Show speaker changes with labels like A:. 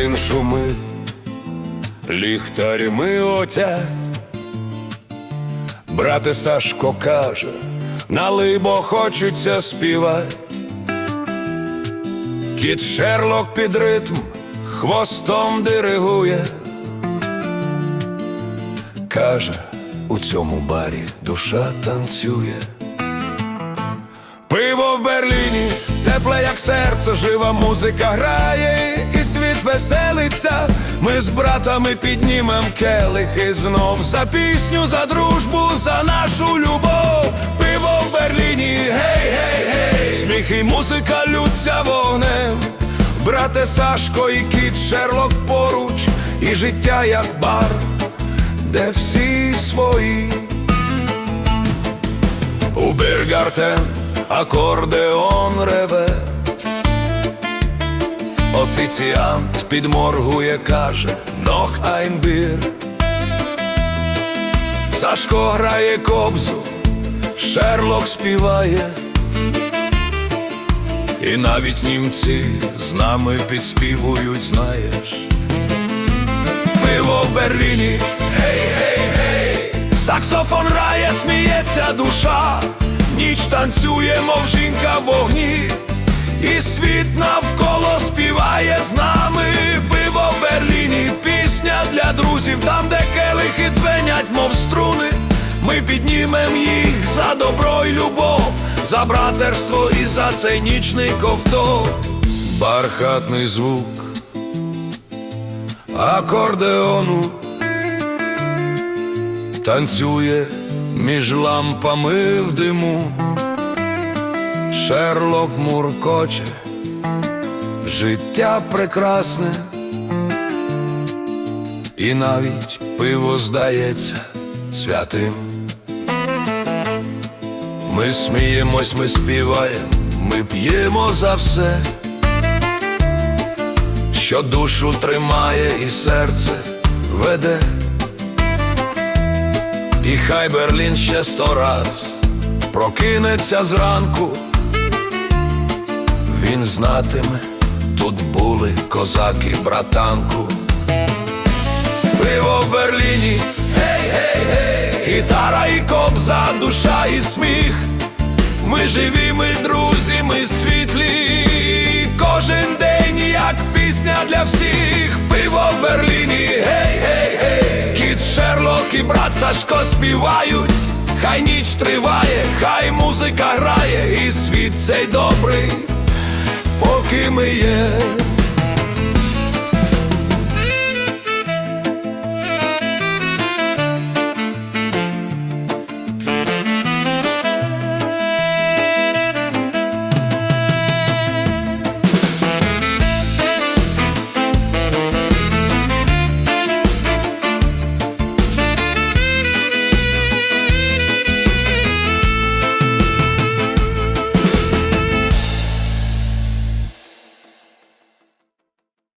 A: першу ми ліхтарями отя. Брате Сашко каже, налий, бо хочеться співати. Кіт Шерлок під ритм хвостом диригує. Каже, у цьому барі душа танцює. Пиво в Берліні, тепле, як серце, жива музика грає, і світ веселиться. Ми з братами піднімем келихи знов за пісню, за дружбу, за нашу любов. Пиво в Берліні, гей, гей, гей, сміх і музика лються вогнем. Брате Сашко і кіт Шерлок поруч, і життя як бар, де всі свої. У Бергартен акордеон офіціант підморгує, каже Нох Айнбір. Сашко грає кобзу, Шерлок співає, і навіть німці з нами підспівують, знаєш. Пиво в Берліні, гей, гей, гей, саксофон грає, сміється душа, ніч танцює, мов жінка в вогні, і світ навколо співає з нами. Пиво в Берліні, пісня для друзів, там, де келихи дзвенять, мов струни. Ми піднімем їх за добро й любов, за братерство і за цей нічний ковток. Бархатний звук акордеону танцює між лампами в диму, Шерлок муркоче, життя прекрасне, і навіть пиво здається святим. Ми сміємось, ми співаємо, ми п'ємо за все що душу тримає і серце веде, і хай Берлін ще сто раз прокинеться зранку, він знатиме, тут були козаки, братанку. Пиво в Берліні, гей, гей, гей, гітара і кобза, душа і сміх. Ми живі, ми друзі, ми світлі. Кожен день як пісня для всіх. Пиво в Берліні, гей, гей, гей. Кіт Шерлок і брат Сашко співають. Хай ніч триває, хай музика грає, і світ цей добрий, поки ми є.